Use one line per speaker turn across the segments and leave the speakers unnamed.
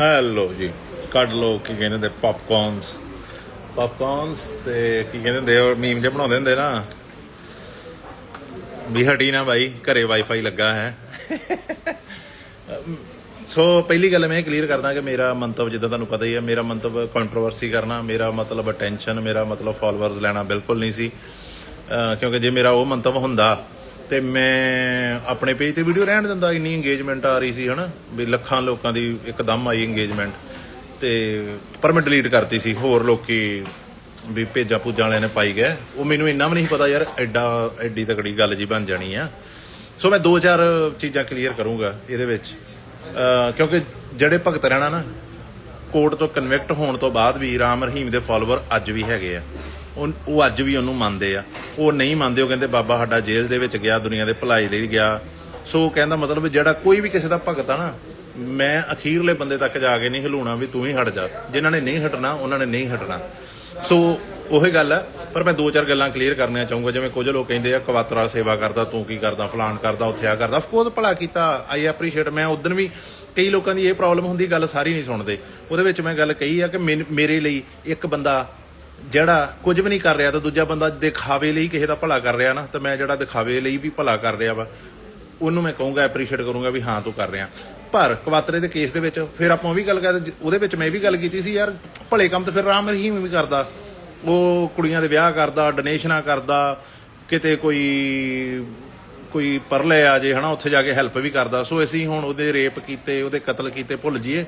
Hello ਜੀ, ਕੱਢ ਲੋ ਕੀ ਕਹਿੰਦੇ ਨੇ ਪੌਪਕੌਰਨਸ ਪੌਪਕੌਰਨਸ ਤੇ ਕੀ ਕਹਿੰਦੇ ਹੁੰਦੇ, ਉਹ ਮੀਮ ਜੇ ਬਣਾਉਂਦੇ ਹੁੰਦੇ ਨਾ। ਵੀ ਹਟੀ ਨਾ ਬਾਈ, ਘਰੇ ਵਾਈਫਾਈ ਲੱਗਾ ਹੈ। ਸੋ ਪਹਿਲੀ ਗੱਲ ਮੈਂ ਇਹ ਕਲੀਅਰ ਕਰਦਾ ਕਿ ਮੇਰਾ ਮੰਤਵ ਜਿੱਦਾਂ ਤੁਹਾਨੂੰ ਪਤਾ ਹੀ ਹੈ, ਮੇਰਾ ਮੰਤਵ ਕੰਟਰੋਵਰਸੀ ਕਰਨਾ, ਮੇਰਾ ਮਤਲਬ ਅਟੈਂਸ਼ਨ ਮੇਰਾ ਮਤਲਬ ਫਾਲੋਅਰਸ ਲੈਣਾ ਬਿਲਕੁਲ ਨਹੀਂ ਸੀ। ਅਹ ਕਿਉਂਕਿ ਜੇ ਮੇਰਾ ਉਹ ਮੰਤਵ ਹੁੰਦਾ ਤੇ ਮੈਂ ਆਪਣੇ ਪੇਜ ਤੇ ਵੀਡੀਓ ਰਹਿਣ ਦਿੰਦਾ, ਇੰਨੀ ਇੰਗੇਜਮੈਂਟ ਆ ਰਹੀ ਸੀ, ਹਨਾ? ਵੀ ਲੱਖਾਂ ਲੋਕਾਂ ਦੀ ਇੱਕਦਮ ਆਈ ਇੰਗੇਜਮੈਂਟ ਤੇ ਪਰ ਮੈਂ ਡਿਲੀਟ ਕਰਤੀ ਸੀ, ਹੋਰ ਲੋਕੀ ਵੀ ਭੇਜਾਂ ਪੂਜਾਂ ਵਾਲਿਆਂ ਨੇ ਪਾਈ ਗਏ। ਉਹ ਮੈਨੂੰ ਇੰਨਾ ਵੀ ਨਹੀਂ ਪਤਾ ਯਾਰ, ਐਡਾ, ਐਡੀ ਤਕੜੀ ਗੱਲ ਜੀ ਬਣ ਜਾਣੀ ਆ। ਸੋ ਮੈਂ ਦੋ ਚਾਰ ਚੀਜ਼ਾਂ ਕਲੀਅਰ ਕਰੂੰਗਾ ਇਹਦੇ ਵਿੱਚ। ਕਿਉਂਕਿ ਜਿਹੜੇ ਭਗਤ ਰਹਿਣਾ ਨਾ ਕੋਰਟ ਤੋਂ ਕਨਵਿਕਟ ਹੋਣ ਤੋਂ ਬਾਅਦ ਵੀ ਰਾਮ ਰਹੀਮ ਦੇ ਫਾਲੋਅਰ ਅੱਜ ਵੀ ਹੈਗੇ ਆ। ਉਹ ਉਹ ਅੱਜ ਵੀ ਉਹਨੂੰ ਮੰਨਦੇ ਆ। ਉਹ ਨਹੀਂ ਮੰਨਦੇ, ਉਹ ਕਹਿੰਦੇ, ਬਾਬਾ, ਸਾਡਾ ਜੇਲ੍ਹ ਦੇ ਵਿੱਚ ਗਿਆ, ਦੁਨੀਆ ਦੇ ਭਲਾਈ ਲਈ ਗਿਆ। ਸੋ ਕਹਿੰਦਾ ਮਤਲਬ ਜਿਹੜਾ ਕੋਈ ਵੀ ਕਿਸੇ ਦਾ ਭਗਤ ਆ ਨਾ, ਮੈਂ ਅਖੀਰਲੇ ਬੰਦੇ ਤੱਕ ਜਾ ਕੇ ਨਹੀਂ ਹਿਲਾਉਣਾ ਵੀ ਤੂੰ ਹੀ ਹਟ ਜਾ। ਜਿਨ੍ਹਾਂ ਨੇ ਨਹੀਂ ਹਟਣਾ, ਉਹਨਾਂ ਨੇ ਨਹੀਂ ਹਟਣਾ। ਸੋ ਉਹੀ ਗੱਲ ਹੈ ਪਰ ਮੈਂ ਦੋ ਚਾਰ ਗੱਲਾਂ ਕਲੀਅਰ ਕਰਨੀਆਂ ਚਾਹੂੰਗਾ। ਜਿਵੇਂ ਕੁਝ ਲੋਕ ਕਹਿੰਦੇ ਆ, ਕਵਾਤਰਾ ਸੇਵਾ ਕਰਦਾ, ਤੂੰ ਕੀ ਕਰਦਾ ਫਲਾਨ ਕਰਦਾ, ਉੱਥੇ ਆ ਕਰਦਾ। ਅਫਕੋਰਸ ਭਲਾ ਕੀਤਾ ਆਈ ਐਪਰੀਸ਼ੀਏਟ ਮੈਂ ਉਦੋਂ ਵੀ ਕਈ ਲੋਕਾਂ ਦੀ ਇਹ ਪ੍ਰੋਬਲਮ ਹੁੰਦੀ, ਗੱਲ ਸਾਰੀ ਨਹੀਂ ਸੁਣਦੇ। ਉਹਦੇ ਵਿੱਚ ਮੈਂ ਗੱਲ ਕਹੀ ਆ ਕਿ ਮੈਨ- ਮੇਰੇ ਲਈ ਇੱਕ ਬੰਦਾ ਜਿਹੜਾ ਕੁਝ ਵੀ ਨਹੀਂ ਕਰ ਰਿਹਾ ਤਾਂ ਦੂਜਾ ਬੰਦਾ ਦਿਖਾਵੇ ਲਈ ਕਿਸੇ ਦਾ ਭਲਾ ਕਰ ਰਿਹਾ ਨਾ, ਤਾਂ ਮੈਂ ਜਿਹੜਾ ਦਿਖਾਵੇ ਲਈ ਵੀ ਭਲਾ ਕਰ ਰਿਹਾ ਵਾ, ਉਹਨੂੰ ਮੈਂ ਕਹੂੰਗਾ ਐਪਰੀਸ਼ੀਏਟ ਕਰੂੰਗਾ ਵੀ ਹਾਂ ਤੂੰ ਕਰ ਰਿਹਾ। ਪਰ ਕਵਾਤਰੇ ਦੇ ਕੇਸ ਦੇ ਵਿੱਚ ਫਿਰ ਆਪਾਂ ਉਹ ਵੀ ਗੱਲ ਕਰਦੇ ਉਹਦੇ ਵਿੱਚ ਮੈਂ ਵੀ ਗੱਲ ਕੀਤੀ ਸੀ, ਯਾਰ ਭਲੇ ਕੰਮ ਤਾਂ ਫਿਰ ਰਾਮ ਰਹੀਮ ਵੀ ਕਰਦਾ। ਉਹ ਕੁੜੀਆਂ ਦੇ ਵਿਆਹ ਕਰਦਾ ਡੋਨੇਸ਼ਨਾਂ ਕਰਦਾ, ਕਿਤੇ ਕੋਈ ਕੋਈ ਪਰਲੇ ਆ ਜੇ ਹਨਾ, ਉੱਥੇ ਜਾ ਕੇ ਹੈਲਪ ਵੀ ਕਰਦਾ। ਸੋ ਅਸੀਂ ਹੁਣ ਉਹਦੇ ਰੇਪ ਕੀਤੇ, ਉਹਦੇ ਕਤਲ ਕੀਤੇ, ਭੁੱਲ ਜਾਈਏ।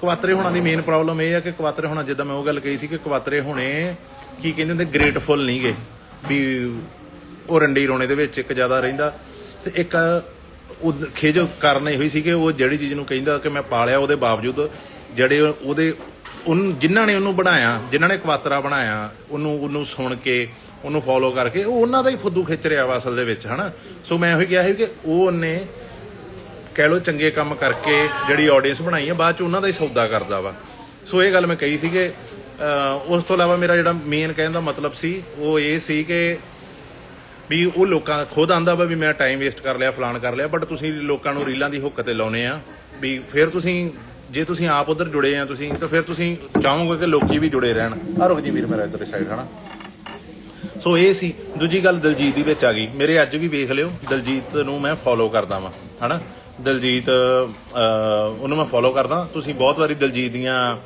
ਕਵਾਤਰੇ ਹੋਣਾ ਦੀ ਮੇਨ ਪ੍ਰੋਬਲਮ ਇਹ ਆ ਕਿ ਕਵਾਤਰੇ ਹੋਣਾ, ਜਿੱਦਾਂ ਮੈਂ ਉਹ ਗੱਲ ਕਹੀ ਸੀ ਕਿ ਕਵਾਤਰੇ ਹੋਣੇ ਕੀ ਕਹਿੰਦੇ ਹੁੰਦੇ ਗ੍ਰੇਟਫੁਲ ਨਹੀਂਗੇ, ਵੀ ਉਹ ਰੰਡੀ ਰੋਣੇ ਦੇ ਵਿੱਚ, ਇੱਕ ਜ਼ਿਆਦਾ ਰਹਿੰਦਾ। ਤੇ ਇੱਕ ਉਹ ਖੇਜ ਕਾਰਨ ਇਹ ਹੋਈ ਸੀ ਕਿ ਉਹ ਜਿਹੜੀ ਚੀਜ਼ ਨੂੰ ਕਹਿੰਦਾ ਕਿ ਮੈਂ ਪਾਲਿਆ ਉਹਦੇ ਬਾਵਜੂਦ, ਜਿਹੜੇ ਉਹਦੇ, ਉਹਨੂੰ, ਜਿਨ੍ਹਾਂ ਨੇ ਉਹਨੂੰ ਬਣਾਇਆ, ਜਿਨ੍ਹਾਂ ਨੇ ਕਵਾਤਰਾ ਬਣਾਇਆ, ਉਹਨੂੰ ਉਹਨੂੰ ਸੁਣ ਕੇ, ਉਹਨੂੰ ਫੋਲੋ ਕਰਕੇ, ਉਹ ਉਹਨਾਂ ਦਾ ਹੀ ਫੁੱਦੂ ਖਿੱਚ ਰਿਹਾ ਵਾ ਅਸਲ ਦੇ ਵਿੱਚ, ਹਨਾ? ਸੋ ਮੈਂ ਉਹੀ ਕਿਹਾ ਸੀ ਕਿ ਉਹ ਉਹਨੇ ਕਹਿ ਲੋ ਚੰਗੇ ਕੰਮ ਕਰਕੇ ਜਿਹੜੀ ਆਡੀਅנס ਬਣਾਈ ਆ, ਬਾਅਦ ਚ ਉਹਨਾਂ ਦਾ ਹੀ ਸੌਦਾ ਕਰਦਾ ਵਾ। ਸੋ ਇਹ ਗੱਲ ਮੈਂ ਕਹੀ ਸੀ ਉਸ ਤੋਂ ਇਲਾਵਾ ਮੇਰਾ ਜਿਹੜਾ ਮੇਨ ਕਹਿਣ ਦਾ ਮਤਲਬ ਸੀ, ਉਹ ਇਹ ਸੀ ਕਿ ਵੀ ਉਹ ਲੋਕਾਂ ਖੁਦ ਆਂਦਾ ਵਾ ਵੀ ਮੈਂ ਟਾਈਮ ਵੇਸਟ ਕਰ ਲਿਆ ਫਲਾਨ ਕਰ ਲਿਆ ਬਟ ਤੁਸੀਂ ਲੋਕਾਂ ਨੂੰ ਰੀਲਾਂ ਦੀ ਹੁੱਕ ਤੇ ਲਾਉਨੇ ਆ, ਵੀ ਫਿਰ ਤੁਸੀਂ, ਜੇ ਤੁਸੀਂ ਆਪ ਉਧਰ ਜੁੜੇ ਆ ਤੁਸੀਂ, ਤਾਂ ਫਿਰ ਤੁਸੀਂ ਚਾਹੋਗੇ ਕਿ ਲੋਕੀ ਵੀ ਜੁੜੇ ਰਹਿਣ। ਆ ਰੁਕ ਜੀ ਵੀਰ ਮੇਰਾ ਇੱਧਰ ਸਾਈਡ ਹਨਾ? ਸੋ ਇਹ ਸੀ। ਦੂਜੀ ਗੱਲ ਦਲਜੀਤ ਦੀ ਵਿੱਚ ਆ ਗਈ। ਮੇਰੇ ਅੱਜ ਵੀ ਵੇਖ ਲਿਓ, ਦਲਜੀਤ ਨੂੰ ਮੈਂ ਫੋਲੋ ਕਰਦਾ ਵਾਂ, ਹਨਾ? ਦਲਜੀਤ ਉਹਨੂੰ ਮੈਂ ਫੋਲੋ ਕਰਦਾ। ਤੁਸੀਂ ਬਹੁਤ ਵਾਰੀ ਦਲਜੀਤ ਦੀਆਂ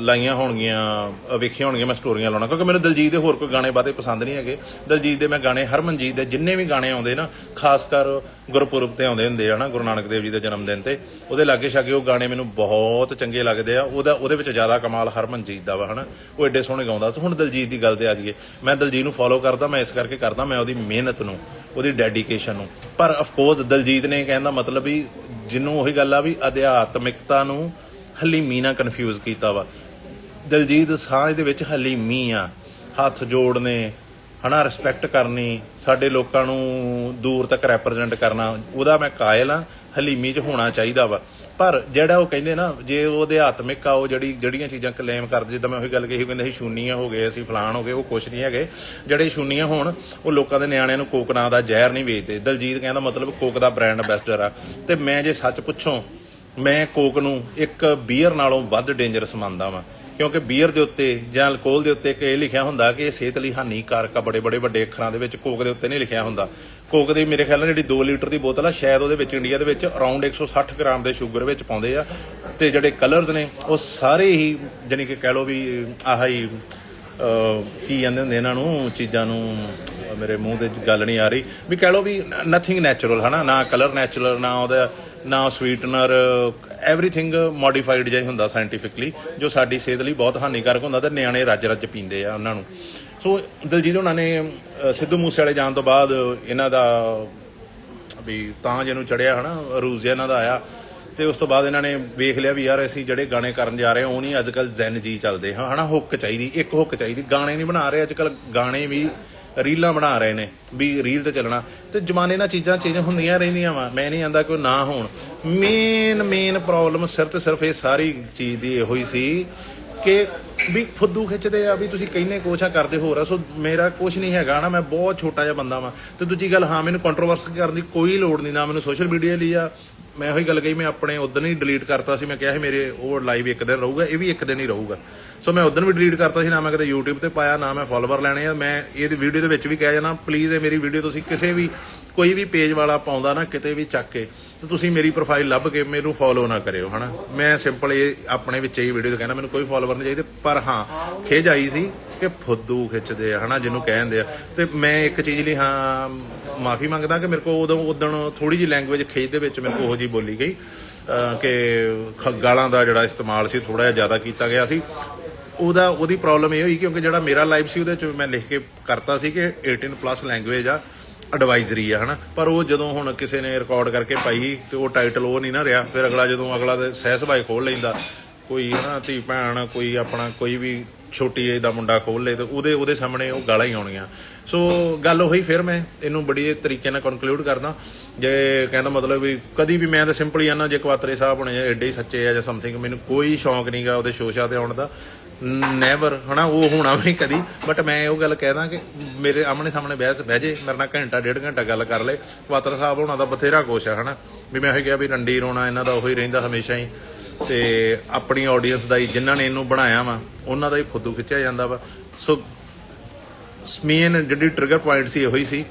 ਲਾਈਆਂ ਹੋਣਗੀਆਂ ਵੇਖੀਆਂ ਹੋਣਗੀਆਂ, ਮੈਂ ਸਟੋਰੀਆਂ ਲਾਉਣਾ। ਕਿਉਂਕਿ ਮੈਨੂੰ ਦਲਜੀਤ ਦੇ ਹੋਰ ਕੋਈ ਗਾਣੇ ਬਾਤੇ ਪਸੰਦ ਨਹੀਂ ਹੈਗੇ। ਦਲਜੀਤ ਦੇ ਮੈਂ ਗਾਣੇ ਹਰਮਨਜੀਤ ਦੇ ਜਿੰਨੇ ਵੀ ਗਾਣੇ ਆਉਂਦੇ ਨਾ, ਖਾਸ ਕਰ ਗੁਰਪੁਰਬ ਤੇ ਆਉਂਦੇ ਹੁੰਦੇ ਆ ਨਾ, ਗੁਰੂ ਨਾਨਕ ਦੇਵ ਜੀ ਦੇ ਜਨਮ ਦਿਨ ਤੇ, ਉਹਦੇ ਲਾਗੇ ਛਾਗੇ ਉਹ ਗਾਣੇ ਮੈਨੂੰ ਬਹੁਤ ਚੰਗੇ ਲੱਗਦੇ ਆ। ਉਹਦਾ, ਉਹਦੇ ਵਿੱਚ ਜ਼ਿਆਦਾ ਕਮਾਲ ਹਰਮਨਜੀਤ ਦਾ ਵਾ, ਹਨਾ? ਉਹ ਐਡੇ ਸੋਹਣੇ ਗਾਉਂਦਾ। ਤੇ ਹੁਣ ਦਲਜੀਤ ਦੀ ਗੱਲ ਤੇ ਆ ਜਾਈਏ। ਮੈਂ ਦਲਜੀਤ ਨੂੰ ਫੋਲੋ ਕਰਦਾ, ਮੈਂ ਇਸ ਕਰਕੇ ਕਰਦਾ, ਮੈਂ ਉਹਦੀ ਮਿਹਨਤ ਨੂੰ ਉਹਦੀ ਡੈਡੀਕੇਸ਼ਨ ਨੂੰ। ਪਰ ਆਫ ਕੋਰਸ ਦਲਜੀਤ ਨੇ ਕਹਿੰਦਾ ਮਤਲਬ ਵੀ ਜਿਹਨੂੰ ਉਹੀ ਗੱਲ ਆ ਵੀ ਅਧਿਆਤਮਿਕਤਾ ਨੂੰ ਹਲੀਮੀ ਨਾਲ ਕਨਫਿਊਜ਼ ਕੀਤਾ ਵਾ। ਦਲਜੀਤ ਸਾਂਝ ਦੇ ਵਿੱਚ ਹਲੀਮੀ ਆ। ਹੱਥ ਜੋੜਨੇ, ਹਨਾ ਰਿਸਪੈਕਟ ਕਰਨੀ, ਸਾਡੇ ਲੋਕਾਂ ਨੂੰ ਦੂਰ ਤੱਕ ਰੈਪਰੈਜ਼ੈਂਟ ਕਰਨਾ, ਉਹਦਾ ਮੈਂ ਕਾਇਲ ਆ। ਹਲੀਮੀ 'ਚ ਹੋਣਾ ਚਾਹੀਦਾ ਵਾ। ਪਰ ਜਿਹੜਾ ਉਹ ਕਹਿੰਦੇ ਨਾ, ਜੇ ਉਹ ਅਧਿਆਤਮਿਕ ਆ, ਉਹ ਜਿਹੜੀ ਜਿਹੜੀਆਂ ਚੀਜ਼ਾਂ ਕਲੇਮ ਕਰਦੇ, ਜਿੱਦਾਂ ਮੈਂ ਉਹੀ ਗੱਲ ਕਹੀ ਕਹਿੰਦੇ ਸੀ ਸ਼ੂਨੀਆਂ ਹੋ ਗਏ, ਅਸੀਂ ਫਲਾਣ ਹੋ ਗਏ, ਉਹ ਕੁਛ ਨਹੀਂ ਹੈਗੇ। ਜਿਹੜੇ ਸ਼ੂਨੀਆਂ ਹੋਣ, ਉਹ ਲੋਕਾਂ ਦੇ ਨਿਆਣਿਆਂ ਨੂੰ ਕੋਕ ਨਾਂ ਦਾ ਜ਼ਹਿਰ ਨਹੀਂ ਵੇਚਦੇ। ਦਲਜੀਤ ਕਹਿੰਦਾ ਮਤਲਬ ਕੋਕ ਦਾ ਬ੍ਰਾਂਡ ਐਂਬੈਸਡਰ ਆ। ਤੇ ਮੈਂ ਜੇ ਸੱਚ ਪੁੱਛੋ, ਮੈਂ ਕੋਕ ਨੂੰ ਇੱਕ ਬੀਅਰ ਨਾਲੋਂ ਵੱਧ ਡੇਂਜਰਸ ਮੰਨਦਾ ਵਾਂ। ਕਿਉਂਕਿ ਬੀਅਰ ਦੇ ਉੱਤੇ ਜਾਂ ਅਲਕੋਹਲ ਦੇ ਉੱਤੇ ਇਹ ਲਿਖਿਆ ਹੁੰਦਾ ਕਿ ਇਹ ਸਿਹਤ ਲਈ ਹਾਨੀਕਾਰਕ ਆ, ਬੜੇ ਬੜੇ ਵੱਡੇ ਅੱਖਰਾਂ ਦੇ ਵਿੱਚ ਕੋਕ ਦੇ ਉੱਤੇ ਨਹੀਂ ਲਿਖਿਆ ਹੁੰਦਾ। ਕੋਕ ਦੀ ਮੇਰੇ ਖਿਆਲ ਨਾਲ ਜਿਹੜੀ 2 ਲੀਟਰ ਦੀ ਬੋਤਲ ਆ, ਸ਼ਾਇਦ ਉਹਦੇ ਵਿੱਚ ਇੰਡੀਆ ਦੇ ਵਿੱਚ ਅਰਾਊਂਡ 160 ਗ੍ਰਾਮ ਦੇ ਸ਼ੂਗਰ ਵਿੱਚ ਪਾਉਂਦੇ ਆ। ਤੇ ਜਿਹੜੇ ਕਲਰਸ ਨੇ, ਉਹ ਸਾਰੇ ਹੀ ਜਾਨੀ ਕਿ ਕਹਿ ਲਓ ਵੀ, ਆਹ ਹੀ ਕੀ ਕਹਿੰਦੇ ਹੁੰਦੇ ਇਹਨਾਂ ਨੂੰ, ਚੀਜ਼ਾਂ ਨੂੰ, ਮੇਰੇ ਮੂੰਹ ਤੇ ਗੱਲ ਨਹੀਂ ਆ ਰਹੀ। ਵੀ ਕਹਿ ਲਓ ਵੀ ਨਥਿੰਗ ਨੈਚੁਰਲ ਹਨਾ? ਨਾ ਕਲਰ ਨੈਚੁਰਲ ਨਾ ਉਹਦਾ, ਨਾ ਸਵੀਟਨਰ ਐਵਰੀਥਿੰਗ ਮੋਡੀਫਾਈਡ ਜਿਹਾ ਹੀ ਹੁੰਦਾ ਸਾਇੰਟੀਫਿਕਲੀ ਜੋ ਸਾਡੀ ਸਿਹਤ ਲਈ ਬਹੁਤ ਹਾਨੀਕਾਰਕ ਹੁੰਦਾ ਤੇ ਨਿਆਣੇ ਰੱਜ ਰੱਜ ਪੀਂਦੇ ਆ ਉਹਨਾਂ ਨੂੰ। ਸੋ ਦਲਜੀਤ ਉਹਨਾਂ ਨੇ ਅਹ, ਸਿੱਧੂ ਮੂਸੇ ਵਾਲੇ ਜਾਣ ਤੋਂ ਬਾਅਦ ਇਹਨਾਂ ਦਾ ਵੀ ਤਾਂ ਜਿਹਨੂੰ ਚੜਿਆ ਹਨਾ ਅਰੂਜ ਜਿਹਾ ਇਹਨਾਂ ਦਾ ਆਇਆ ਤੇ ਉਸ ਤੋਂ ਬਾਅਦ ਇਹਨਾਂ ਨੇ ਵੇਖ ਲਿਆ ਵੀ ਯਾਰ ਅਸੀਂ ਜਿਹੜੇ ਗਾਣੇ ਕਰਨ ਜਾ ਰਹੇ ਹਾਂ ਉਹ ਨਹੀਂ ਅੱਜ ਕੱਲ ਜ਼ੈਨ ਜੀ ਚੱਲਦੇ ਹਾਂ ਹਨਾ ਹੁੱਕ ਚਾਹੀਦੀ ਇੱਕ ਹੁੱਕ ਚਾਹੀਦੀ ਗਾਣੇ ਨਹੀਂ ਬਣਾ ਰਹੇ ਅੱਜ ਕੱਲ ਗਾਣੇ ਵੀ ਰੀਲਾਂ ਬਣਾ ਰਹੇ ਨੇ ਵੀ ਰੀਲ ਤੇ ਚੱਲਣਾ ਤੇ ਜਮਾਨੇ ਨਾਲ ਚੀਜ਼ਾਂ ਚੇਂਜ ਹੁੰਦੀਆਂ ਰਹਿੰਦੀਆਂ ਵਾ ਮੈਂ ਨਹੀਂ ਆਂਦਾ ਕੋਈ ਨਾ ਹੋਣ। ਮੇਨ ਮੇਨ ਪ੍ਰੋਬਲਮ ਸਿਰਫ ਤੇ ਸਿਰਫ ਇਹ ਸਾਰੀ ਚੀਜ਼ ਦੀ ਇਹੋ ਹੀ ਸੀ ਕਿ ਵੀ ਫੁੱਦੂ ਖਿੱਚਦੇ ਆ, ਵੀ ਤੁਸੀਂ ਕਹਿੰਨੇ ਕੁਛ ਆ ਕਰਦੇ ਹੋਰ ਆ। ਸੋ ਮੇਰਾ ਕੁਛ ਨਹੀਂ ਹੈਗਾ ਨਾ, ਮੈਂ ਬਹੁਤ ਛੋਟਾ ਜਿਹਾ ਬੰਦਾ ਵਾਂ। ਤੇ ਦੂਜੀ ਗੱਲ, ਹਾਂ, ਮੈਨੂੰ ਕੰਟਰੋਵਰਸ ਕਰਨ ਦੀ ਕੋਈ ਲੋੜ ਨਹੀਂ ਨਾ, ਮੈਨੂੰ ਸੋਸ਼ਲ ਮੀਡੀਆ ਲਈ ਆ। ਮੈਂ ਉਹੀ ਗੱਲ ਕਹੀ, ਮੈਂ ਆਪਣੇ ਉਦੋਂ ਹੀ ਡਿਲੀਟ ਕਰਤਾ ਸੀ, ਮੈਂ ਕਿਹਾ ਸੀ ਮੇਰੇ ਉਹ ਲਾਈਵ ਇੱਕ ਦਿਨ ਰਹੂਗਾ, ਇਹ ਵੀ ਇੱਕ ਦਿਨ ਹੀ ਰਹੂਗਾ। ਸੋ ਮੈਂ ਉਦੋਂ ਵੀ ਡਿਲੀਟ ਕਰਤਾ ਸੀ, ਨਾ ਮੈਂ ਕਦੇ YouTube ਤੇ ਪਾਇਆ, ਨਾ ਮੈਂ ਫਾਲੋਅਰ ਲੈਣੇ ਆ। ਮੈਂ ਇਹਦੀ ਵੀਡੀਓ ਦੇ ਵਿੱਚ ਵੀ ਕਹਿ ਜਾਣਾ ਪਲੀਜ਼ ਇਹ ਮੇਰੀ ਵੀਡੀਓ ਤੁਸੀਂ ਕਿਸੇ ਵੀ, ਕੋਈ ਵੀ ਪੇਜ ਵਾਲਾ ਪਾਉਂਦਾ ਨਾ, ਕਿਤੇ ਵੀ ਚੱਕ ਕੇ। ਤੇ ਤੁਸੀਂ ਮੇਰੀ ਪ੍ਰੋਫਾਈਲ ਲੱਭ ਕੇ ਮੈਨੂੰ ਫੋਲੋ ਨਾ ਕਰਿਓ, ਹਨਾ? ਮੈਂ ਸਿੰਪਲ ਇਹ ਆਪਣੇ ਵਿੱਚ ਹੀ ਵੀਡੀਓ ਤੇ ਕਹਿੰਦਾ, ਮੈਨੂੰ ਕੋਈ ਫੋਲੋਵਰ ਨਹੀਂ ਚਾਹੀਦੇ, ਪਰ ਹਾਂ ਖਿਜ ਆਈ ਸੀ ਕਿ ਫੁੱਦੂ ਖਿੱਚਦੇ ਆ, ਹਨਾ, ਜਿਹਨੂੰ ਕਹਿੰਦੇ ਆ। ਤੇ ਮੈਂ ਇੱਕ ਚੀਜ਼ ਲਈ, ਹਾਂ, ਮਾਫੀ ਮੰਗਦਾ ਕਿ ਮੇਰੇ ਕੋ ਉਦੋਂ ਉਦੋਂ ਥੋੜੀ ਜੀ ਲੈਂਗੁਏਜ ਖੇਜ ਦੇ ਵਿੱਚ ਮੇਰੇ ਮੈਨੂੰ ਉਹ ਜੀ ਬੋਲੀ ਗਈ ਕਿ ਖ- ਗਾਲਾਂ ਦਾ ਜਿਹੜਾ ਇਸਤੇਮਾਲ ਸੀ ਥੋੜਾ ਜਿਹਾ ਜ਼ਿਆਦਾ ਕੀਤਾ ਗਿਆ ਸੀ। ਉਹਦਾ, ਉਹਦੀ ਪ੍ਰੋਬਲਮ ਇਹ ਹੋਈ ਕਿਉਂਕਿ ਜਿਹੜਾ ਮੇਰਾ ਲਾਈਵ ਸੀ, ਉਹਦੇ ਚ ਮੈਂ ਲਿਖ ਕੇ ਕਰਤਾ ਸੀ ਕਿ 18 ਪਲੱਸ ਲੈਂਗੁਏਜ ਆ। ਐਡਵਾਈਜ਼ਰੀ ਆ, ਹਨਾ? ਪਰ ਉਹ ਜਦੋਂ ਹੁਣ ਕਿਸੇ ਨੇ ਰਿਕਾਰਡ ਕਰਕੇ ਪਾਈ, ਤੇ ਉਹ ਟਾਈਟਲ ਉਹ ਨਹੀਂ ਨਾ ਰਿਹਾ, ਫਿਰ ਅਗਲਾ ਜਦੋਂ ਅਗਲਾ ਤੇ ਸਹਿ ਸੁਭਾਏ ਖੋਲ ਲੈਂਦਾ, ਕੋਈ, ਹਨਾ, ਧੀ ਭੈਣ, ਕੋਈ ਆਪਣਾ, ਕੋਈ ਵੀ ਛੋਟੀ ਏਜ ਦਾ ਮੁੰਡਾ ਖੋਲ ਲੇ, ਤੇ ਉਹਦੇ ਉਹਦੇ ਸਾਹਮਣੇ ਉਹ ਗਾਲਾਂ ਹੀ ਆਉਣੀਆਂ। ਸੋ ਗੱਲ ਉਹੀ ਫਿਰ ਮੈਂ ਇਹਨੂੰ ਬੜੀ ਤਰੀਕੇ ਨਾਲ ਕਨਕਲੂਡ ਕਰਦਾ, ਜੇ ਕਹਿੰਦਾ ਮਤਲਬ ਵੀ ਕਦੀ ਵੀ ਮੈਂ ਤਾਂ ਸਿੰਪਲੀ ਆਨਾ, ਜੇ ਕਵਾਤਰੇ ਸਾਹਿਬ ਹੋਣੇ ਜਾਂ ਐਡੇ ਹੀ ਸੱਚੇ ਆ ਜਾਂ ਸਮਥਿੰਗ ਮੈਨੂੰ ਕੋਈ ਸ਼ੌਂਕ ਨਹੀਂਗਾ ਉਹਦੇ ਸ਼ੋਸ਼ਾ ਤੇ ਆਉਣ ਦਾ। ਨੈਵਰ ਹਨਾ, ਉਹ ਹੋਣਾ ਵੀ ਕਦੀ। ਬਟ ਮੈਂ ਉਹ ਗੱਲ ਕਹਿ ਦਾਂ ਕਿ ਮੇਰੇ ਆਮਣੇ ਸਾਹਮਣੇ ਬਹਿ ਬਹਿ ਜੇ, ਮੇਰੇ ਨਾਲ ਘੰਟਾ, ਡੇਢ ਘੰਟਾ ਗੱਲ ਕਰ ਲੇ। ਕਵਾਤਰ ਸਾਹਿਬ ਉਹਨਾਂ ਦਾ ਬਥੇਰਾ ਕੋਸ਼ ਹੈ ਹਨਾ। ਵੀ ਮੈਂ ਇਹ ਕਿਹਾ ਵੀ ਰੰਡੀ ਰੋਣਾ ਇਹਨਾਂ ਦਾ ਉਹੀ ਰਹਿੰਦਾ ਹਮੇਸ਼ਾ ਹੀ। ਤੇ ਆਪਣੀ ਆਡੀਅנס ਦਾ ਹੀ, ਜਿਨ੍ਹਾਂ ਨੇ ਇਹਨੂੰ ਬਣਾਇਆ ਵਾ, ਉਹਨਾਂ ਦਾ ਹੀ ਫੁੱਦੂ ਖਿੱਚਿਆ ਜਾਂਦਾ ਵਾ। ਸੋ ਸਮੇਨ ਜਿਹੜੀ ਟ੍ਰਿਗਰ ਪੁਆਇੰਟ ਸੀ ਇਹੋ ਹੀ ਸੀ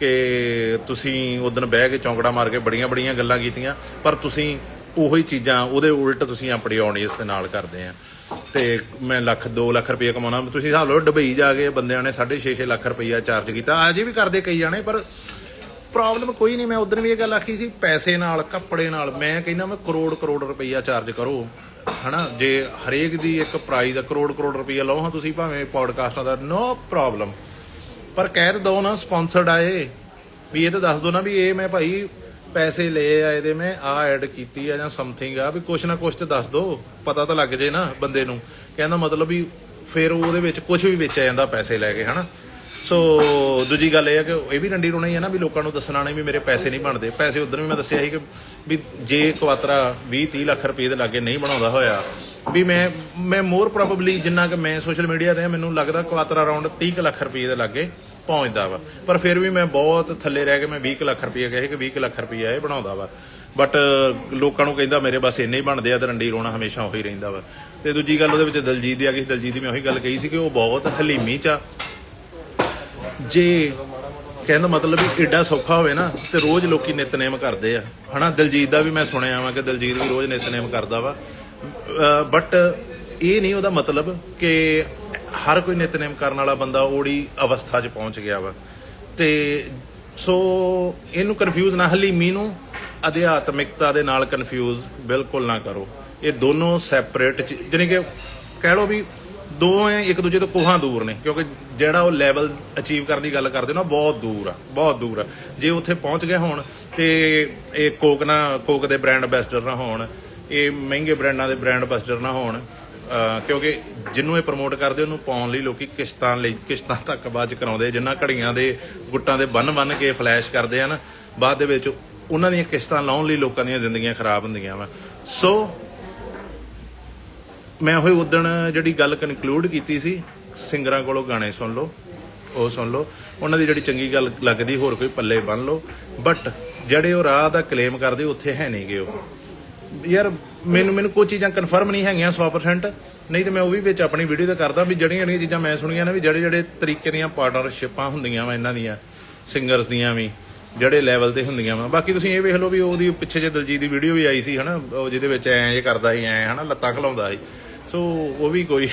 ਕਿ ਤੁਸੀਂ ਉਦੋਂ ਬਹਿ ਕੇ ਚੌਂਕੜਾ ਮਾਰ ਕੇ ਬੜੀਆਂ ਬੜੀਆਂ ਗੱਲਾਂ ਕੀਤੀਆਂ, ਪਰ ਤੁਸੀਂ ਉਹੀ ਚੀਜ਼ਾਂ, ਉਹਦੇ ਉਲਟ ਤੁਸੀਂ ਆਪਣੀ ਆਡੀਅנס ਦੇ ਨਾਲ ਕਰਦੇ ਆ। ਤੇ ਮੈਂ ਲੱਖ 2 ਲੱਖ ਰੁਪਏ ਕਮਾਉਣਾ। ਤੁਸੀਂ ਹਿਸਾਬ ਲਓ, ਡਬਈ ਜਾ ਕੇ ਬੰਦਿਆਂ ਨੇ 6.5 ਲੱਖ ਰੁਪਈਆ ਚਾਰਜ ਕੀਤਾ। ਅਜੇ ਵੀ ਕਰਦੇ ਕਈ ਜਾਣੇ, ਪਰ ਪ੍ਰੋਬਲਮ ਕੋਈ ਨਹੀਂ। ਮੈਂ ਉਦੋਂ ਵੀ ਇਹ ਗੱਲ ਆਖੀ ਸੀ, ਪੈਸੇ ਨਾਲ, ਕੱਪੜੇ ਨਾਲ, ਮੈਂ ਕਹਿੰਦਾ ਮੈਂ ਕਰੋੜ ਕਰੋੜ ਰੁਪਈਆ ਚਾਰਜ ਕਰੋ। ਹਨਾ, ਜੇ ਹਰੇਕ ਦੀ ਇੱਕ ਪ੍ਰਾਈਜ਼ ਆ ਕਰੋੜ ਕਰੋੜ ਰੁਪਈਆ ਲਓ, ਹਾਂ, ਤੁਸੀਂ ਭਾਵੇਂ ਪੋਡਕਾਸਟਾਂ ਦਾ ਨੋ ਪ੍ਰੋਬਲਮ ਪਰ ਕਹਿ ਤਾਂ ਦੋ ਨਾ ਸਪਾਂਸਰਡ ਆਏ ਵੀ ਇਹ ਤਾਂ ਦੱਸ ਦੋ ਨਾ ਵੀ ਇਹ ਮੈਂ ਭਾਈ ਪੈਸੇ ਲਏ ਆ, ਇਹਦੇ ਮੈਂ ਆ ਐਡ ਕੀਤੀ ਆ ਜਾਂ ਸਮਥਿੰਗ ਆ, ਵੀ ਕੁਛ ਨਾ ਕੁਛ ਤੇ ਦੱਸ ਦੋ, ਪਤਾ ਤਾਂ ਲੱਗ ਜੇ ਨਾ ਬੰਦੇ ਨੂੰ। ਕਹਿੰਦਾ ਮਤਲਬ ਵੀ ਫਿਰ ਉਹਦੇ ਵਿੱਚ ਕੁਝ ਵੀ ਵੇਚਿਆ ਜਾਂਦਾ ਪੈਸੇ ਲੈ ਕੇ, ਹਨਾ? ਸੋ ਦੂਜੀ ਗੱਲ ਇਹ ਆ ਕਿ ਇਹ ਵੀ ਰੰਡੀ ਰੋਣਾ ਹੀ ਆ ਨਾ ਵੀ ਲੋਕਾਂ ਨੂੰ ਦੱਸਣਾ ਨਹੀਂ ਵੀ ਮੇਰੇ ਪੈਸੇ ਨਹੀਂ ਬਣਦੇ। ਪੈਸੇ ਉਦੋਂ ਵੀ ਮੈਂ ਦੱਸਿਆ ਸੀ ਕਿ ਵੀ ਜੇ ਕੁਆਤਰਾ 20 30 ਲੱਖ ਰੁਪਏ ਦੇ ਲਾਗੇ ਨਹੀਂ ਬਣਾਉਂਦਾ ਹੋਇਆ, ਵੀ ਮੈਂ ਮੈਂ ਮੋਰ ਪ੍ਰੋਬਬਲੀ ਜਿੰਨਾ ਕਿ ਮੈਂ ਸੋਸ਼ਲ ਮੀਡੀਆ ਤੇ ਮੈਨੂੰ ਲੱਗਦਾ ਕੁਆਤਰਾ ਅਰਾਊਂਡ 30 ਕੁ ਲੱਖ ਰੁਪਏ ਦੇ ਲਾਗੇ। ਪਹੁੰਚਦਾ ਵਾ। ਪਰ ਫਿਰ ਵੀ ਮੈਂ ਬਹੁਤ ਥੱਲੇ ਰਹਿ ਕੇ ਮੈਂ 20 ਕੁ ਲੱਖ ਰੁਪਏ ਕਹੇ ਕਿ 20 ਲੱਖ ਰੁਪਏ ਇਹ ਬਣਾਉਂਦਾ ਵਾ। ਬਟ ਲੋਕਾਂ ਨੂੰ ਕਹਿੰਦਾ ਮੇਰੇ ਬਸ ਇੰਨੇ ਹੀ ਬਣਦੇ ਆ ਤੇ ਰੰਡੀ ਰੋਣਾ ਹਮੇਸ਼ਾ ਉਹੀ ਰਹਿੰਦਾ ਵਾ। ਤੇ ਦੂਜੀ ਗੱਲ ਉਹਦੇ ਵਿੱਚ ਦਲਜੀਤ ਦੀ ਆ ਗਈ। ਦਲਜੀਤ ਦੀ ਮੈਂ ਉਹੀ ਗੱਲ ਕਹੀ ਸੀ ਕਿ ਉਹ ਬਹੁਤ ਹਲੀਮੀ ਚ ਆ। ਜੇ ਕਹਿੰਦਾ ਮਤਲਬ ਵੀ ਏਡਾ ਸੌਖਾ ਹੋਵੇ ਨਾ, ਤੇ ਰੋਜ਼ ਲੋਕੀ ਨਿਤਨੇਮ ਕਰਦੇ ਆ। ਹਨਾ, ਦਲਜੀਤ ਦਾ ਵੀ ਮੈਂ ਸੁਣਿਆ ਵਾ ਕਿ ਦਲਜੀਤ ਵੀ ਰੋਜ਼ ਨਿਤਨੇਮ ਕਰਦਾ ਵਾ। ਬਟ ਇਹ ਨਹੀਂ ਉਹਦਾ ਮਤਲਬ ਕਿ ਹਰ ਕੋਈ ਨਿਤਨੇਮ ਕਰਨ ਵਾਲਾ ਬੰਦਾ ਉਹੜੀ ਅਵਸਥਾ 'ਚ ਪਹੁੰਚ ਗਿਆ ਵਾ। ਤੇ ਸੋ ਇਹਨੂੰ ਕਨਫਿਊਜ਼ ਨਾ ਹਲੀਮੀ ਨੂੰ ਅਧਿਆਤਮਿਕਤਾ ਦੇ ਨਾਲ ਕਨਫਿਊਜ਼ ਬਿਲਕੁਲ ਨਾ ਕਰੋ। ਇਹ ਦੋਨੋਂ ਸੈਪਰੇਟ ਜਾਨੀ ਕਿ ਕਹਿ ਲਓ ਵੀ ਦੋਵੇਂ ਇੱਕ ਦੂਜੇ ਤੋਂ ਕੋਹਾਂ ਦੂਰ ਨੇ, ਕਿਉਂਕਿ ਜਿਹੜਾ ਉਹ ਲੈਵਲ ਅਚੀਵ ਕਰਨ ਦੀ ਗੱਲ ਕਰਦੇ ਨਾ ਬਹੁਤ ਦੂਰ ਆ, ਬਹੁਤ ਦੂਰ ਆ। ਜੇ ਉੱਥੇ ਪਹੁੰਚ ਗਏ ਹੋਣ ਤੇ ਇਹ ਕੋਕ ਨਾ, ਕੋਕ ਦੇ ਬ੍ਰਾਂਡ ਐਂਬੈਸਡਰ ਨਾ ਹੋਣ, ਇਹ ਮਹਿੰਗੇ ਬ੍ਰਾਂਡਾਂ ਦੇ ਬ੍ਰਾਂਡ ਐਂਬੈਸਡਰ ਨਾ ਹੋਣ ਕਿਉਂਕਿ ਜਿਹਨੂੰ ਇਹ ਪ੍ਰਮੋਟ ਕਰਦੇ, ਉਹਨੂੰ ਪਾਉਣ ਲਈ ਲੋਕੀ ਕਿਸ਼ਤਾਂ ਲਈ, ਕਿਸ਼ਤਾਂ ਤੱਕ ਬਾਅਦ ਕਰਾਉਂਦੇ ਜਿੰਨਾ ਘੜੀਆਂ ਦੇ ਗੁੱਟਾਂ ਦੇ ਬੰਨ ਬੰਨ ਕੇ ਫਲੈਸ਼ ਕਰਦੇ ਹਨ ਬਾਅਦ ਦੇ ਵਿੱਚ ਉਹਨਾਂ ਦੀਆਂ ਕਿਸ਼ਤਾਂ ਲਾਉਣ ਲਈ ਲੋਕਾਂ ਦੀਆਂ ਜ਼ਿੰਦਗੀਆਂ ਖਰਾਬ ਹੁੰਦੀਆਂ ਵਾ। ਸੋ ਮੈਂ ਉਹ ਉਦਣ ਜਿਹੜੀ ਗੱਲ ਕਨਕਲੂਡ ਕੀਤੀ ਸੀ, ਸਿੰਗਰਾਂ ਕੋਲੋਂ ਗਾਣੇ ਸੁਣ ਲਓ, ਉਹ ਸੁਣ ਲਓ। ਉਹਨਾਂ ਦੀ ਜਿਹੜੀ ਚੰਗੀ ਗੱਲ ਲੱਗਦੀ, ਹੋਰ ਕੋਈ ਪੱਲੇ ਬੰਨ ਲਓ। ਬਟ ਜਿਹੜੇ ਉਹ ਰਾਹ ਦਾ ਕਲੇਮ ਕਰਦੇ, ਉੱਥੇ ਹੈ ਨਹੀਂ ਗਏ ਉਹ। ਯਾਰ, ਮੈਨੂੰ ਮੈਨੂੰ ਕੋਈ ਚੀਜ਼ਾਂ ਕਨਫਰਮ ਨਹੀਂ ਹੈਗੀਆਂ 100% ਨਹੀਂ ਤੇ ਮੈਂ ਉਹ ਵੀ ਵਿੱਚ ਆਪਣੀ ਵੀਡੀਓ ਤੇ ਕਰਦਾ ਵੀ ਜਿਹੜੀਆਂ ਜਿਹੜੀਆਂ ਚੀਜ਼ਾਂ ਮੈਂ ਸੁਣੀਆਂ ਨੇ ਵੀ ਜਿਹੜੇ ਜਿਹੜੇ ਤਰੀਕੇ ਦੀਆਂ ਪਾਰਟਨਰਸ਼ਿਪਾਂ ਹੁੰਦੀਆਂ ਵਾ ਇਹਨਾਂ ਦੀਆਂ ਸਿੰਗਰਸ ਦੀਆਂ ਵੀ, ਜਿਹੜੇ ਲੈਵਲ ਤੇ ਹੁੰਦੀਆਂ ਵਾ। ਬਾਕੀ ਤੁਸੀਂ ਇਹ ਵੇਖ ਲਓ ਵੀ ਉਹਦੀ ਪਿੱਛੇ ਜੇ ਦਲਜੀਤ ਦੀ ਵੀਡੀਓ ਵੀ ਆਈ ਸੀ, ਹਨਾ? ਉਹ ਜਿਹਦੇ ਵਿੱਚ ਐਂ ਜੇ ਕਰਦਾ ਸੀ, ਐਂ, ਹਨਾ? ਲੱਤਾਂ ਖਲਾਉਂਦਾ ਸੀ। ਸੋ ਉਹ ਵੀ ਕੋਈ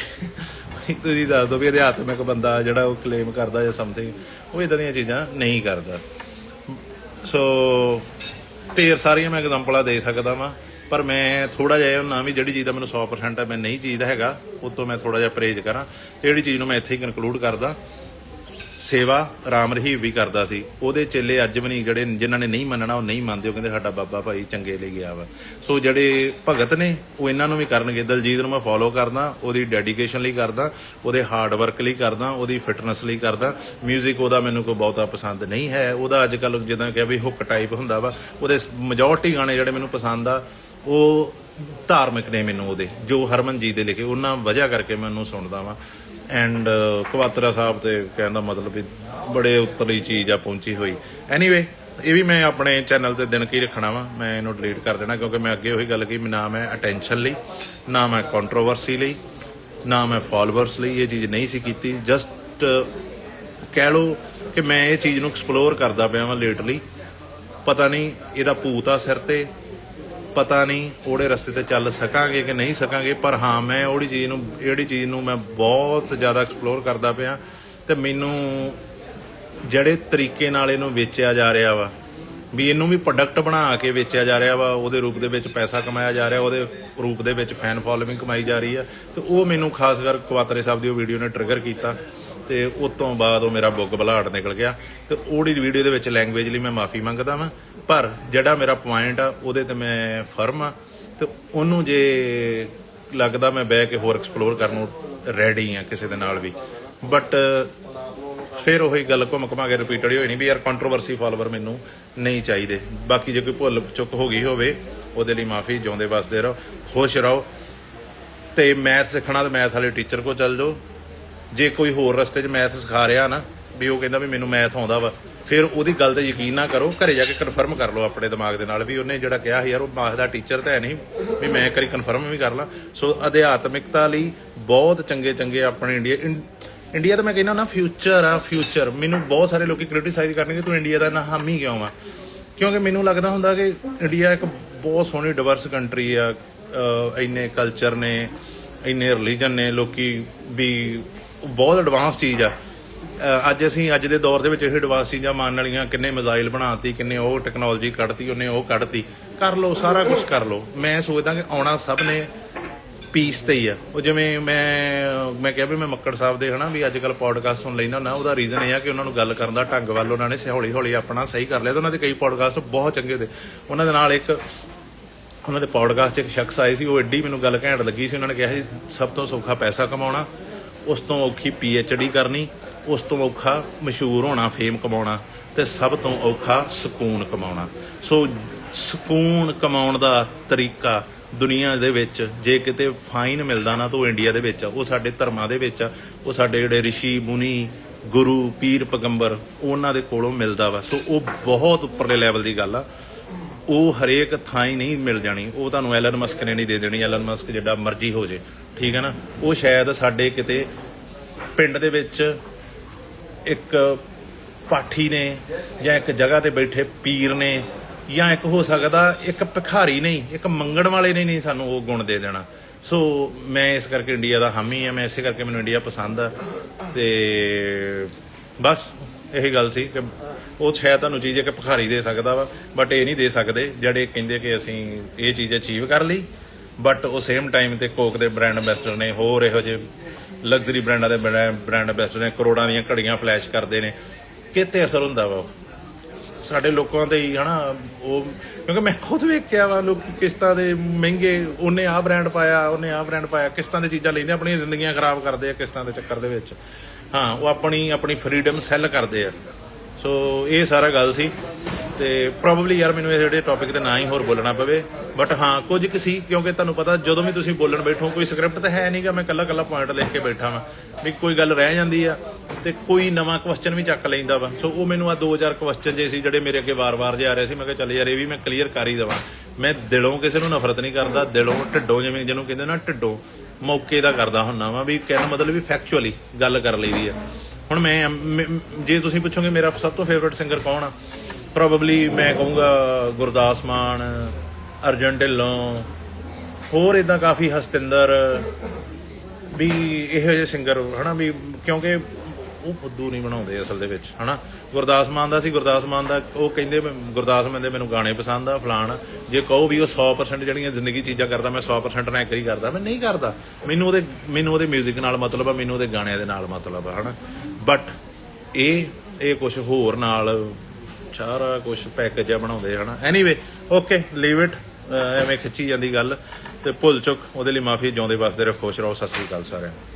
ਤੁਸੀਂ ਦੱਸ ਦਿਓ ਵੀ ਅਧਿਆਤਮਿਕ ਬੰਦਾ ਜਿਹੜਾ ਉਹ ਕਲੇਮ ਕਰਦਾ ਜਾਂ ਸਮਥਿੰਗ ਉਹ ਇਦਾਂ ਦੀਆਂ ਚੀਜ਼ਾਂ ਨਹੀਂ ਕਰਦਾ। ਸੋ ਢੇਰ ਸਾਰੀਆਂ ਮੈਂ ਐਗਜ਼ਾਮਪਲਾਂ ਦੇ ਸਕਦਾ ਵਾਂ। ਪਰ ਮੈਂ ਥੋੜਾ ਜਿਹਾ ਨਾ ਵੀ ਜਿਹੜੀ ਚੀਜ਼ ਦਾ ਮੈਨੂੰ 100% ਹੈ ਮੈਂ ਨਹੀਂ ਚੀਜ਼ ਦਾ ਹੈਗਾ, ਉਹ ਤੋਂ ਮੈਂ ਥੋੜਾ ਜਿਹਾ ਪਰਹੇਜ਼ ਕਰਾਂ। ਤੇ ਜਿਹੜੀ ਚੀਜ਼ ਨੂੰ ਮੈਂ ਇੱਥੇ ਹੀ ਕਨਕਲੂਡ ਕਰਦਾ, ਸੇਵਾ ਰਾਮ ਰਹੀਮ ਵੀ ਕਰਦਾ ਸੀ। ਉਹਦੇ ਚੇਲੇ ਅੱਜ ਵੀ ਨਹੀਂ, ਜਿਹੜੇ ਜਿਨ੍ਹਾਂ ਨੇ ਨਹੀਂ ਮੰਨਣਾ, ਉਹ ਨਹੀਂ ਮੰਨਦੇ, ਉਹ ਕਹਿੰਦੇ ਸਾਡਾ ਬਾਬਾ ਭਾਈ ਚੰਗੇ ਲਈ ਗਿਆ ਵਾ। ਸੋ ਜਿਹੜੇ ਭਗਤ ਨੇ, ਉਹ ਇਹਨਾਂ ਨੂੰ ਵੀ ਕਰਨਗੇ। ਦਲਜੀਤ ਨੂੰ ਮੈਂ ਫੋਲੋ ਕਰਦਾ, ਉਹਦੀ ਡੈਡੀਕੇਸ਼ਨ ਲਈ ਕਰਦਾ, ਉਹਦੇ ਹਾਰਡ ਵਰਕ ਲਈ ਕਰਦਾ, ਉਹਦੀ ਫਿਟਨੈਸ ਲਈ ਕਰਦਾ। 뮤직 ਉਹਦਾ ਮੈਨੂੰ ਕੋਈ ਬਹੁਤਾ ਪਸੰਦ ਨਹੀਂ ਹੈ। ਉਹਦਾ ਅੱਜ ਕੱਲ ਜਿੱਦਾਂ ਕਿ ਵੀ ਹੁੱਕ ਟਾਈਪ ਹੁੰਦਾ ਵਾ, ਉਹਦੇ ਮੈਜੋਰਟੀ ਗਾਣੇ ਜਿਹੜੇ ਮੈਨੂੰ ਪਸੰਦ ਆ ਉਹ ਧਾਰਮਿਕ ਨੇ ਮੈਨੂੰ ਉਹਦੇ, ਜੋ ਹਰਮਨ ਜੀ ਦੇ ਲਿਖੇ, ਉਹਨਾਂ ਵਜ੍ਹਾ ਕਰਕੇ ਮੈਂ ਉਹਨੂੰ ਸੁਣਦਾ ਵਾਂ। ਐਂਡ ਕਵਾਤਰਾ ਸਾਹਿਬ ਤੇ ਕਹਿੰਦਾ ਮਤਲਬ ਵੀ ਬੜੇ ਉੱਤਲੀ ਚੀਜ਼ ਆ, ਪਹੁੰਚੀ ਹੋਈ। ਐਨੀਵੇ ਇਹ ਵੀ ਮੈਂ ਆਪਣੇ ਚੈਨਲ ਤੇ ਦਿਨ ਕੀ ਰੱਖਣਾ ਵਾ, ਮੈਂ ਇਹਨੂੰ ਡਿਲੀਟ ਕਰ ਦੇਣਾ, ਕਿਉਂਕਿ ਮੈਂ ਅੱਗੇ ਉਹੀ ਗੱਲ ਕੀ ਨਾ ਮੈਂ ਅਟੈਂਸ਼ਨ ਲਈ, ਨਾ ਮੈਂ ਕੰਟਰੋਵਰਸੀ ਲਈ, ਨਾ ਮੈਂ ਫਾਲੋਅਰਸ ਲਈ ਇਹ ਚੀਜ਼ ਨਹੀਂ ਸੀ ਕੀਤੀ। ਜਸਟ ਕਹਿ ਲਓ ਕਿ ਮੈਂ ਇਹ ਚੀਜ਼ ਨੂੰ ਐਕਸਪਲੋਰ ਕਰਦਾ ਪਿਆ ਵਾਂ ਲੇਟਲੀ ਪਤਾ ਨਹੀਂ ਇਹਦਾ ਭੂਤ ਆ ਸਿਰ ਤੇ ਪਤਾ ਨਹੀਂ ਉਹੜੇ ਰਸਤੇ ਤੇ ਚੱਲ ਸਕਾਂਗੇ ਕਿ ਨਹੀਂ ਸਕਾਂਗੇ, ਪਰ ਹਾਂ, ਮੈਂ ਉਹੜੀ ਚੀਜ਼ ਨੂੰ ਜਿਹੜੀ ਚੀਜ਼ ਨੂੰ ਮੈਂ ਬਹੁਤ ਜ਼ਿਆਦਾ ਐਕਸਪਲੋਰ ਕਰਦਾ ਪਿਆ ਤੇ ਮੈਨੂੰ ਜਿਹੜੇ ਤਰੀਕੇ ਨਾਲ ਇਹਨੂੰ ਵੇਚਿਆ ਜਾ ਰਿਹਾ ਵਾ, ਵੀ ਇਹਨੂੰ ਵੀ ਪ੍ਰੋਡਕਟ ਬਣਾ ਕੇ ਵੇਚਿਆ ਜਾ ਰਿਹਾ ਵਾ, ਉਹਦੇ ਰੂਪ ਦੇ ਵਿੱਚ ਪੈਸਾ ਕਮਾਇਆ ਜਾ ਰਿਹਾ, ਉਹਦੇ ਰੂਪ ਦੇ ਵਿੱਚ ਫੈਨ ਫਾਲੋਇੰਗ ਕਮਾਈ ਜਾ ਰਹੀ ਆ, ਤੇ ਉਹ ਮੈਨੂੰ ਖਾਸ ਕਰ ਕੁਆਤਰੇ ਸਾਹਿਬ ਦੀ ਉਹ ਵੀਡੀਓ ਨੇ ਟ੍ਰਿਗਰ ਕੀਤਾ। ਤੇ ਉਸ ਤੋਂ ਬਾਅਦ ਉਹ ਮੇਰਾ ਬੁੱਗ ਬਲਾੜ ਨਿਕਲ ਗਿਆ ਤੇ ਉਹਦੀ ਵੀਡੀਓ ਦੇ ਵਿੱਚ ਲੈਂਗੁਏਜ ਲਈ ਮੈਂ ਮਾਫੀ ਮੰਗਦਾ ਵਾਂ। ਪਰ ਜਿਹੜਾ ਮੇਰਾ ਪੁਆਇੰਟ ਆ, ਉਹਦੇ ਤੇ ਮੈਂ ਫਰਮ ਆ ਤੇ ਉਹਨੂੰ ਜੇ ਲੱਗਦਾ ਮੈਂ ਬਹਿ ਕੇ ਹੋਰ ਐਕਸਪਲੋਰ ਕਰਨ ਨੂੰ ਰੈਡੀ ਆ ਕਿਸੇ ਦੇ ਨਾਲ ਵੀ। ਬਟ ਫਿਰ ਉਹੀ ਗੱਲ ਘੁੰਮ ਘੁਮਾ ਕੇ ਰਿਪੀਟਡ ਹੋਈ ਨਹੀਂ ਵੀ ਯਾਰ ਕੰਟਰੋਵਰਸੀ ਫਾਲੋਅਰ ਮੈਨੂੰ ਨਹੀਂ ਚਾਹੀਦੇ। ਬਾਕੀ ਜੇ ਕੋਈ ਭੁੱਲ ਚੁੱਕ ਹੋ ਗਈ ਹੋਵੇ, ਉਹਦੇ ਲਈ ਮਾਫੀ ਜਿਉਂਦੇ ਵਸਦੇ ਰਹੋ, ਖੁਸ਼ ਰਹੋ। ਤੇ ਮੈਥ ਸਿੱਖਣਾ ਤੇ ਮੈਥ ਵਾਲੇ ਟੀਚਰ ਕੋਲ ਚੱਲ ਜਾਓ। ਜੇ ਕੋਈ ਹੋਰ ਰਸਤੇ 'ਚ ਮੈਥ ਸਿਖਾ ਰਿਹਾ ਨਾ, ਵੀ ਉਹ ਕਹਿੰਦਾ ਵੀ ਮੈਨੂੰ ਮੈਥ ਆਉਂਦਾ ਵਾ, ਫਿਰ ਉਹਦੀ ਗੱਲ ਤੇ ਯਕੀਨ ਨਾ ਕਰੋ, ਘਰੇ ਜਾ ਕੇ ਕਨਫਰਮ ਕਰ ਲਓ ਆਪਣੇ ਦਿਮਾਗ ਦੇ ਨਾਲ ਵੀ ਉਹਨੇ ਜਿਹੜਾ ਕਿਹਾ ਸੀ ਯਾਰ, ਉਹ ਮਾਥ ਦਾ ਟੀਚਰ ਤਾਂ ਹੈ ਨਹੀਂ, ਵੀ ਮੈਂ ਇੱਕ ਕਨਫਰਮ ਵੀ ਕਰ ਲਾਂ। ਸੋ ਅਧਿਆਤਮਿਕਤਾ ਲਈ ਬਹੁਤ ਚੰਗੇ ਚੰਗੇ ਆਪਣੇ ਇੰਡੀਆ ਇੰ- ਇੰਡੀਆ ਤਾਂ ਮੈਂ ਕਹਿੰਦਾ ਨਾ ਫਿਊਚਰ ਆ ਫਿਊਚਰ ਮੈਨੂੰ ਬਹੁਤ ਸਾਰੇ ਲੋਕੀ ਕ੍ਰਿਟਿਸਾਈਜ਼ ਕਰਨਗੇ, ਤੂੰ ਇੰਡੀਆ ਦਾ ਨਾ ਹਾਮੀ ਕਿਉਂ ਆ? ਕਿਉਂਕਿ ਮੈਨੂੰ ਲੱਗਦਾ ਹੁੰਦਾ ਕਿ ਇੰਡੀਆ ਇੱਕ ਬਹੁਤ ਸੋਹਣੀ ਡਿਵਰਸ ਕੰਟਰੀ ਆ ਇੰਨੇ ਕਲਚਰ ਨੇ, ਇੰਨੇ ਰਿਲੀਜਨ ਨੇ, ਲੋਕੀ ਵੀ ਬਹੁਤ ਐਡਵਾਂਸ ਚੀਜ਼ ਆ। ਅੱਜ ਅਸੀਂ, ਅੱਜ ਦੇ ਦੌਰ ਦੇ ਵਿੱਚ ਇਹ ਐਡਵਾਂਸ ਚੀਜ਼ਾਂ ਮੰਨਣ ਵਾਲੀਆਂ ਕਿੰਨੇ ਮਿਜ਼ਾਈਲ ਬਣਾਤੀ, ਕਿੰਨੇ ਉਹ ਟੈਕਨੋਲੋਜੀ ਕੱਢਤੀ, ਉਹਨੇ ਉਹ ਕੱਢਤੀ। ਕਰ ਲਓ, ਸਾਰਾ ਕੁਝ ਕਰ ਲਓ। ਮੈਂ ਸੋਚਦਾ ਕਿ ਆਉਣਾ ਸਭ ਨੇ ਪੀਸ ਤੇ ਹੀ ਆ। ਉਹ ਜਿਵੇਂ ਮੈਂ ਮੈਂ ਕਿਹਾ ਵੀ ਮੈਂ ਮੱਕੜ ਸਾਹਿਬ ਦੇ ਹਨਾ, ਵੀ ਅੱਜ ਕੱਲ ਪੋਡਕਾਸਟ ਸੁਣ ਲੈਣਾ ਨਾ ਉਹਦਾ ਰੀਜ਼ਨ ਇਹ ਆ ਕਿ ਉਹਨਾਂ ਨੂੰ ਗੱਲ ਕਰਨ ਦਾ ਢੰਗ ਵੱਲ ਉਹਨਾਂ ਨੇ ਹੌਲੀ ਹੌਲੀ ਆਪਣਾ ਸਹੀ ਕਰ ਲਿਆ ਤੇ ਉਹਨਾਂ ਦੇ ਕਈ ਪੋਡਕਾਸਟ ਬਹੁਤ ਚੰਗੇ ਤੇ ਉਹਨਾਂ ਦੇ ਨਾਲ ਇੱਕ, ਉਹਨਾਂ ਦੇ ਪੋਡਕਾਸਟ 'ਚ ਇੱਕ ਸ਼ਖਸ ਆਏ ਸੀ, ਉਹ ਐਡੀ ਮੈਨੂੰ ਗੱਲ ਘੈਂਟ ਲੱਗੀ ਸੀ। ਉਹਨਾਂ ਨੇ ਕਿਹਾ ਸੀ, ਸਭ ਤੋਂ ਸੌਖਾ ਪੈਸਾ ਕਮਾਉਣਾ। ਉਸ ਤੋਂ ਔਖੀ ਪੀ ਐਚ ਡੀ ਕਰਨੀ, ਉਸ ਤੋਂ ਔਖਾ ਮਸ਼ਹੂਰ ਹੋਣਾ ਫੇਮ ਕਮਾਉਣਾ ਤੇ ਸਭ ਤੋਂ ਔਖਾ ਸਕੂਨ ਕਮਾਉਣਾ। ਸੋ ਸਕੂਨ ਕਮਾਉਣ ਦਾ ਤਰੀਕਾ ਦੁਨੀਆ ਦੇ ਵਿੱਚ ਜੇ ਕਿਤੇ ਫਾਈਨ ਮਿਲਦਾ ਨਾ ਤਾਂ ਉਹ ਇੰਡੀਆ ਦੇ ਵਿੱਚ ਆ, ਉਹ ਸਾਡੇ ਧਰਮਾਂ ਦੇ ਵਿੱਚ ਆ, ਉਹ ਸਾਡੇ ਜਿਹੜੇ ਰਿਸ਼ੀ, ਮੁਨੀ, ਗੁਰੂ, ਪੀਰ, ਪਗੰਬਰ, ਉਹਨਾਂ ਦੇ ਕੋਲੋਂ ਮਿਲਦਾ ਵਾ। ਸੋ ਉਹ ਬਹੁਤ ਉੱਪਰਲੇ ਲੈਵਲ ਦੀ ਗੱਲ ਆ। ਉਹ ਹਰੇਕ ਥਾਂ ਹੀ ਨਹੀਂ ਮਿਲ ਜਾਣੀ। ਉਹ ਤੁਹਾਨੂੰ ਐਲਨ ਮਸਕ ਨੇ ਨਹੀਂ ਦੇ ਦੇਣੀ। ਐਲਨ ਮਸਕ ਜਿੱਡਾ ਮਰਜ਼ੀ ਹੋ ਜੇ। ਠੀਕ ਹੈ ਨਾ? ਉਹ ਸ਼ਾਇਦ ਸਾਡੇ ਕਿਤੇ ਪਿੰਡ ਦੇ ਵਿੱਚ ਇੱਕ ਪਾਠੀ ਨੇ ਜਾਂ ਇੱਕ ਜਗ੍ਹਾ ਤੇ ਬੈਠੇ ਪੀਰ ਨੇ ਜਾਂ ਇੱਕ ਹੋ ਸਕਦਾ ਇੱਕ ਭਿਖਾਰੀ ਨਹੀਂ, ਇੱਕ ਮੰਗਣ ਵਾਲੇ ਨੇ ਨਹੀਂ ਸਾਨੂੰ ਉਹ ਗੁਣ ਦੇ ਦੇਣਾ। ਸੋ ਮੈਂ ਇਸ ਕਰਕੇ ਇੰਡੀਆ ਦਾ ਹਾਮੀ ਆ ਮੈਂ ਇਸੇ ਕਰਕੇ ਮੈਨੂੰ ਇੰਡੀਆ ਪਸੰਦ ਆ। ਤੇ ਬਸ ਇਹੀ ਗੱਲ ਸੀ ਕਿ ਉਹ ਸ਼ਾਇਦ ਤੁਹਾਨੂੰ ਚੀਜ਼ ਇੱਕ ਭਿਖਾਰੀ ਦੇ ਸਕਦਾ ਵਾ, ਬਟ ਇਹ ਨਹੀਂ ਦੇ ਸਕਦੇ ਜਿਹੜੇ ਕਹਿੰਦੇ ਕਿ ਅਸੀਂ ਇਹ ਚੀਜ਼ ਅਚੀਵ ਕਰ ਲਈ। ਬਟ ਉਹ ਸੇਮ ਟਾਈਮ ਤੇ ਕੋਕ ਦੇ ਬ੍ਰਾਂਡ ਐਂਬੈਸਡਰ ਨੇ ਹੋਰ ਇਹੋ ਜਿਹੇ ਲਗਜ਼ਰੀ ਬ੍ਰਾਂਡਾਂ ਦੇ ਬ੍ਰਾਂਡ ਐਂਬੈਸਡਰ ਨੇ ਕਰੋੜਾਂ ਦੀਆਂ ਘੜੀਆਂ ਫਲੈਸ਼ ਕਰਦੇ ਨੇ। ਕਿਤੇ ਅਸਰ ਹੁੰਦਾ ਵਾ ਉਹ? ਸਾਡੇ ਲੋਕਾਂ ਤੇ ਹੀ ਹਨਾ, ਉਹ ਕਿਉਂਕਿ ਮੈਂ ਖੁਦ ਵੇਖਿਆ ਵਾ ਲੋਕ ਕਿਸ਼ਤਾਂ ਦੇ ਮਹਿੰਗੇ, ਉਹਨੇ ਆਹ ਬ੍ਰਾਂਡ ਪਾਇਆ, ਉਹਨੇ ਆਹ ਬ੍ਰਾਂਡ ਪਾਇਆ, ਕਿਸ਼ਤਾਂ ਦੇ ਚੀਜ਼ਾਂ ਲੈਂਦੇ ਆਪਣੀਆਂ ਜ਼ਿੰਦਗੀਆਂ ਖਰਾਬ ਕਰਦੇ ਆ ਕਿਸ਼ਤਾਂ ਦੇ ਚੱਕਰ ਦੇ ਵਿੱਚ। ਹਾਂ, ਉਹ ਆਪਣੀ ਆਪਣੀ ਫਰੀडम ਸੈੱਲ ਕਰਦੇ ਆ। ਸੋ ਇਹ ਸਾਰਾ ਗੱਲ ਸੀ ਤੇ ਪ੍ਰੋਬਬਲੀ ਯਾਰ ਮੈਨੂੰ ਇਹ ਜਿਹੜੇ ਟੌਪਿਕ ਤੇ ਨਾ ਹੀ ਹੋਰ ਬੋਲਣਾ ਪਵੇ। ਬਟ ਹਾਂ, ਕੁਝ ਕੁ ਸੀ, ਕਿਉਂਕਿ ਤੁਹਾਨੂੰ ਪਤਾ ਜਦੋਂ ਵੀ ਤੁਸੀਂ ਬੋਲਣ ਬੈਠੋ, ਕੋਈ ਸਕ੍ਰਿਪਟ ਤਾਂ ਹੈ ਨਹੀਂਗਾ ਮੈਂ ਕੱਲਾ ਕੱਲਾ ਪੁਆਇੰਟ ਲਿਖ ਕੇ ਬੈਠਾ ਵਾਂ। ਵੀ ਕੋਈ ਗੱਲ ਰਹਿ ਜਾਂਦੀ ਆ ਤੇ ਕੋਈ ਨਵਾਂ ਕੁਐਸਚਨ ਵੀ ਚੱਕ ਲੈਂਦਾ ਵਾ। ਸੋ ਉਹ ਮੈਨੂੰ ਆ 2000 ਕੁਐਸਚਨ ਜੇ ਸੀ ਜਿਹੜੇ ਮੇਰੇ ਅੱਗੇ ਵਾਰ-ਵਾਰ ਜੇ ਆ ਰਹੇ ਸੀ। ਮੈਂ ਕਿਹਾ ਚੱਲ ਯਾਰ, ਇਹ ਵੀ ਮੈਂ ਕਲੀਅਰ ਕਰ ਹੀ ਦਵਾਂ। ਮੈਂ ਦਿਲੋਂ ਕਿਸੇ ਨੂੰ ਨਫ਼ਰਤ ਨਹੀਂ ਕਰਦਾ, ਦਿਲੋਂ ਢਿੱਡੋਂ ਜਿਵੇਂ ਜਿਹਨੂੰ ਕਹਿੰਦੇ ਨਾ ਢਿੱਡੋਂ, ਮੌਕੇ ਦਾ ਕਰਦਾ ਹੁੰਨਾ ਵਾ ਵੀ ਕਹਿਣ ਮਤਲਬ ਵੀ ਫੈਕਚੁਅਲੀ ਗੱਲ ਕਰ ਲਈਦੀ ਆ। ਹੁਣ ਮੈਂ ਜੇ ਤੁਸੀਂ ਪੁੱਛੋਗੇ ਮੇਰਾ ਸਭ ਤੋਂ ਫੇਵਰਿਟ ਸਿੰਗਰ ਕੌਣ ਆ ਪ੍ਰੋਬਬਲੀ ਮੈਂ ਕਹੂੰਗਾ ਗੁਰਦਾਸ ਮਾਨ, ਅਰਜਨ ਢਿੱਲੋਂ, ਹੋਰ ਇਦਾਂ ਕਾਫੀ ਹਸਤਿੰਦਰ, ਵੀ ਇਹੋ ਜਿਹੇ ਸਿੰਗਰ ਹਨਾ, ਵੀ ਕਿਉਂਕਿ ਉਹ ਫੁੱਦੂ ਨਹੀਂ ਬਣਾਉਂਦੇ ਅਸਲ ਦੇ ਵਿੱਚ, ਹਨਾ। ਗੁਰਦਾਸ ਮਾਨ ਦਾ ਸੀ, ਗੁਰਦਾਸ ਮਾਨ ਦਾ ਉਹ ਕਹਿੰਦੇ ਗੁਰਦਾਸ ਮਾਨ ਦੇ ਮੈਨੂੰ ਗਾਣੇ ਪਸੰਦ ਆ, ਫਲਾਣ। ਜੇ ਕਹੋ ਵੀ ਉਹ 100% ਜਿਹੜੀਆਂ ਜ਼ਿੰਦਗੀ ਚੀਜ਼ਾਂ ਕਰਦਾ, ਮੈਂ 100% ਨਾ ਐਗਰੀ ਕਰਦਾ, ਮੈਂ ਨਹੀਂ ਕਰਦਾ। ਮੈਨੂੰ ਉਹਦੇ ਮੈਨੂੰ ਉਹਦੇ 뮤직 ਨਾਲ ਮਤਲਬ ਆ, ਮੈਨੂੰ ਉਹਦੇ ਗਾਣਿਆਂ ਦੇ ਨਾਲ ਮਤਲਬ ਆ, ਹਨਾ। ਬਟ ਇਹ ਇਹ ਕੁਝ ਹੋਰ ਨਾਲ ਸਾਰਾ ਕੁਝ ਪੈਕੇਜ ਆ ਬਣਾਉਂਦੇ ਹਨਾ? ਐਨੀਵੇ ਓਕੇ ਲੀਵ ਇਟ ਐਵੇਂ ਖਿੱਚੀ ਜਾਂਦੀ ਗੱਲ ਤੇ ਭੁੱਲ ਚੁੱਕ। ਉਹਦੇ ਲਈ ਮਾਫੀ ਜਿਉਂਦੇ ਵਸਦੇ ਰਹੋ ਖੁਸ਼ ਰਹੋ ਸਤਿ ਸ੍ਰੀ ਅਕਾਲ ਸਾਰਿਆਂ ਨੂੰ।